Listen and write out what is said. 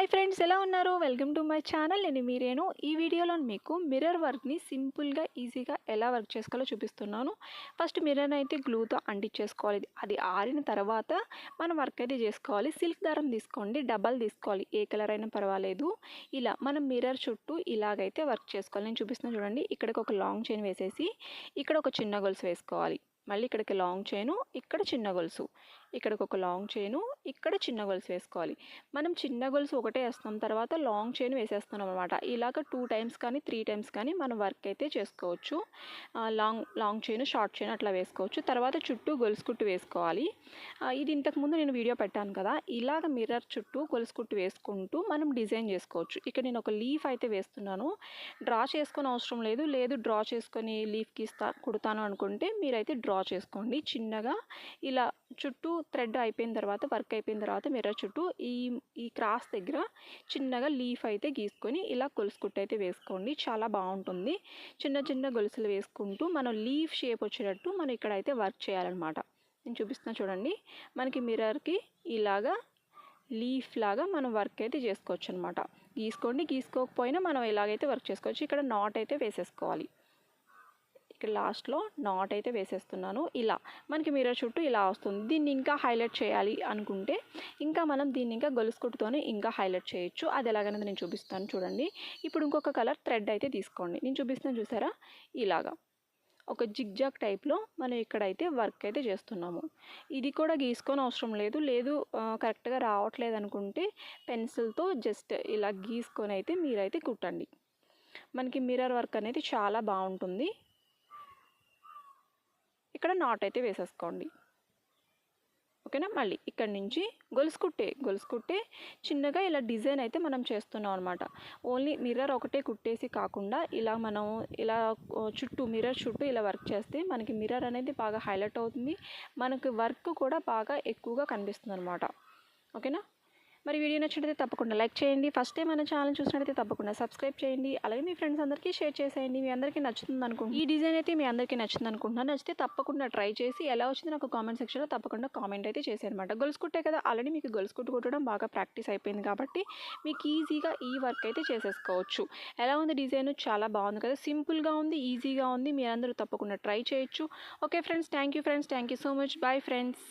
Hi friends ఎలా ఉన్నారు? Welcome to my channel. నేను మీరేను ఈ వీడియోలో మీకు మిర్రర్ వర్క్ని సింపుల్గా ఈజీగా ఎలా వర్క్ చేసుకోవాలో చూపిస్తున్నాను. ఫస్ట్ మిర్రర్ అయితే గ్లూతో అంటించేసుకోవాలి. అది ఆరిన తర్వాత మనం వర్క్ అయితే చేసుకోవాలి. సిల్క్ దారం తీసుకోండి డబల్ తీసుకోవాలి. ఏ కలర్ అయినా పర్వాలేదు. ఇలా మనం మిర్రర్ చుట్టూ ఇలాగైతే వర్క్ చేసుకోవాలి. నేను చూపిస్తున్నాను చూడండి ఇక్కడికి ఒక లాంగ్ చైన్ వేసేసి ఇక్కడ ఒక చిన్న గొలుసు వేసుకోవాలి. మళ్ళీ ఇక్కడికి లాంగ్ చైను ఇక్కడ చిన్న గొలుసు. ఇక్కడికి ఒక లాంగ్ చైను ఇక్కడ చిన్న గొలుసు వేసుకోవాలి. మనం చిన్న గొలుసు ఒకటే వేస్తాం తర్వాత లాంగ్ చైన్ వేసేస్తున్నాం అనమాట ఇలాగ టూ టైమ్స్ కానీ త్రీ టైమ్స్ కానీ మనం వర్క్ అయితే చేసుకోవచ్చు. Long long chain short chain అట్లా వేసుకోవచ్చు. తర్వాత చుట్టూ గొలుసు కుట్టు వేసుకోవాలి. ఇది ఇంతకుముందు నేను వీడియో పెట్టాను కదా. ఇలాగ మిర్రర్ చుట్టూ గొలుసు కుట్టు వేసుకుంటూ మనం డిజైన్ చేసుకోవచ్చు. ఇక్కడ నేను ఒక లీఫ్ అయితే వేస్తున్నాను. డ్రా చేసుకొని అవసరం లేదు. లేదు డ్రా చేసుకొని లీఫ్కి ఇస్తా కుడతాను అనుకుంటే మీరైతే డ్రా చేసుకోండి. చిన్నగా ఇలా చుట్టూ థ్రెడ్ అయిపోయిన తర్వాత వర్క్ అయిపోయిన తర్వాత మిర్రర్ చుట్టూ ఈ ఈ క్రాస్ దగ్గర చిన్నగా లీఫ్ అయితే గీసుకొని ఇలా గొలుసు కుట్టు అయితే వేసుకోండి. చాలా బాగుంటుంది. చిన్న చిన్న గొలుసులు వేసుకుంటూ మనం లీఫ్ షేప్ వచ్చేటట్టు మనం ఇక్కడైతే వర్క్ చేయాలన్నమాట. నేను చూపిస్తున్నా చూడండి. మనకి మిర్రర్కి ఇలాగా లీఫ్ లాగా మనం వర్క్ అయితే చేసుకోవచ్చు అనమాట గీసుకోండి. గీసుకోకపోయినా మనం ఎలాగైతే వర్క్ చేసుకోవచ్చు ఇక్కడ నాట్ అయితే వేసేసుకోవాలి. ఇక్కడ లాస్ట్లో నాట్ అయితే వేసేస్తున్నాను. ఇలా మనకి మిర్రర్ చుట్టూ ఇలా వస్తుంది. దీన్ని ఇంకా హైలైట్ చేయాలి అనుకుంటే ఇంకా మనం దీన్ని ఇంకా గొలుసుకుట్టుతోనే ఇంకా హైలైట్ చేయొచ్చు. అది ఎలాగనేది నేను చూపిస్తాను చూడండి. ఇప్పుడు ఇంకొక కలర్ థ్రెడ్ అయితే తీసుకోండి. నేను చూపిస్తాను చూసారా? ఇలాగా. ఒక జిగ్జాగ్ టైప్లో మనం ఇక్కడైతే వర్క్ అయితే చేస్తున్నాము. ఇది కూడా గీసుకొని అవసరం లేదు. లేదు కరెక్ట్గా రావట్లేదు అనుకుంటే పెన్సిల్తో జస్ట్ ఇలా గీసుకొని అయితే మీరైతే కుట్టండి. మనకి మిర్రర్ వర్క్ అనేది చాలా బాగుంటుంది. ఇక్కడ నాట్ అయితే వేసేసుకోండి. ఓకేనా? మళ్ళీ ఇక్కడ నుంచి గొలుసు కుట్టే గొలుసు కుట్టే చిన్నగా ఇలా డిజైన్ అయితే మనం చేస్తున్నాం అనమాట ఓన్లీ మిర్రర్ ఒకటే కుట్టేసి కాకుండా ఇలా మనం ఇలా చుట్టూ మిర్రర్ చుట్టూ ఇలా వర్క్ చేస్తే మనకి మిర్రర్ అనేది బాగా హైలైట్ అవుతుంది. మనకి వర్క్ కూడా బాగా ఎక్కువగా కనిపిస్తుంది అనమాట ఓకేనా? మరి వీడియో నచ్చినట్లయితే తప్పకుండా లైక్ చేయండి. ఫస్ట్ టైం మన ఛానల్ చూసినట్లయితే తప్పకుండా సబ్స్క్రైబ్ చేయండి. అలాగే మీ ఫ్రెండ్స్ అందరికీ షేర్ చేసేయండి. మీ అందరికీ నచ్చుతుంది అనుకుంటున్నాను ఈ డిజైన్ అయితే మీ అందరికీ నచ్చుతుంది అనుకుంటున్నాను నచ్చితే తప్పకుండా ట్రై చేసి ఎలా వచ్చింది నాకు కామెంట్ సెక్షన్లో తప్పకుండా కామెంట్ అయితే చేసేయనమాట. గొలుసు కుట్టే కదా ఆల్రెడీ మీకు గొలుసు కుట్టు కుట్టడం బాగా ప్రాక్టీస్ అయిపోయింది కాబట్టి మీకు ఈజీగా ఈ వర్క్ అయితే చేసేసుకోవచ్చు. ఎలా ఉంది డిజైన్ చాలా బాగుంది కదా. సింపుల్గా ఉంది ఈజీగా ఉంది. మీరందరూ తప్పకుండా ట్రై చేయొచ్చు. Okay friends thank you friends thank you so much bye friends